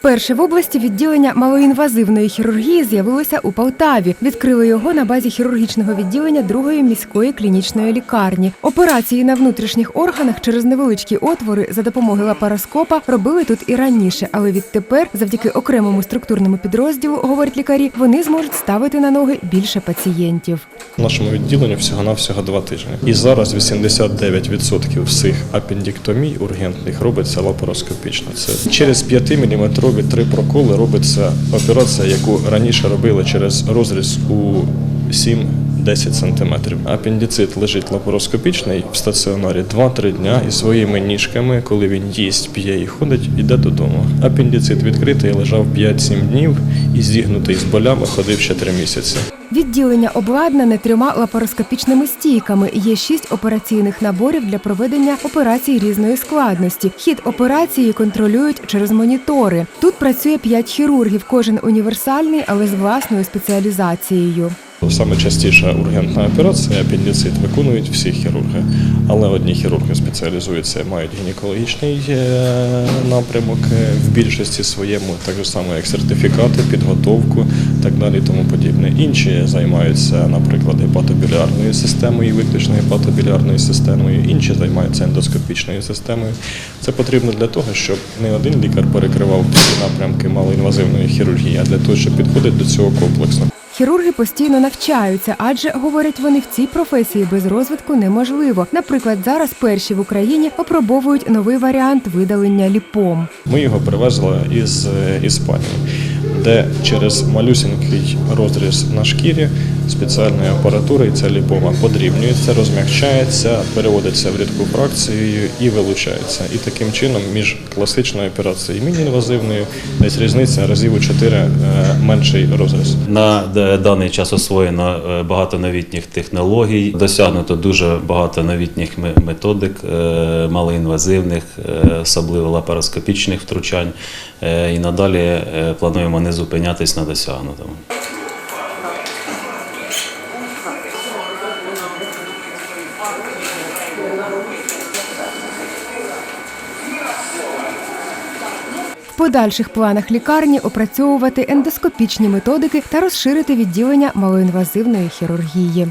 Перше в області відділення малоінвазивної хірургії з'явилося у Полтаві. Відкрили його на базі хірургічного відділення другої міської клінічної лікарні. Операції на внутрішніх органах через невеличкі отвори за допомогою лапароскопа робили тут і раніше, але відтепер, завдяки окремому структурному підрозділу, говорять лікарі, вони зможуть ставити на ноги більше пацієнтів. В нашому відділенні всього-навсього два тижні. І зараз 89% всіх апендіктомій ургентних робиться лапароскопічно. Це через 5-мм три проколи робиться операція, яку раніше робили через розріз у 7-10 см. Апендицит лежить лапароскопічний в стаціонарі 2-3 дня і своїми ніжками, коли він їсть, п'є і ходить, іде додому. Апендицит відкритий лежав 5-7 днів і зігнутий з болями ходив ще 3 місяці. Відділення обладнане трьома лапароскопічними стійками. Є шість операційних наборів для проведення операцій різної складності. Хід операції контролюють через монітори. Тут працює п'ять хірургів, кожен універсальний, але з власною спеціалізацією. Саме частіша ургентна операція апендицит виконують всі хірурги, але одні хірурги спеціалізуються, мають гінекологічний е, напрямок е, в більшості своєму, так само як сертифікати, підготовку, так далі, тому подібне. Інші займаються, наприклад, гепатобілярною системою, виключно гепатобілярною системою, інші займаються ендоскопічною системою. Це потрібно для того, щоб не один лікар перекривав всі напрямки малоінвазивної хірургії, а для того, щоб підходити до цього комплексно. Хірурги постійно навчаються, адже говорять вони в цій професії без розвитку неможливо. Наприклад, зараз перші в Україні опробовують новий варіант видалення ліпом. Ми його привезли із е, Іспанії, де через малюсінький розріз на шкірі спеціальною апаратурою ця ліпома подрібнюється, розмягчається, переводиться в рідку фракцію і вилучається. І таким чином між класичною операцією і міні-інвазивною десь різниця разів у 4 е, менший розріз. На даний час освоєно е, багато новітніх технологій, досягнуто дуже багато новітніх методик, е, малоінвазивних, е, особливо лапароскопічних втручань. Е, І надалі е, плануємо не зупинятись на досягнутому. Подальших планах лікарні опрацьовувати ендоскопічні методики та розширити відділення малоінвазивної хірургії.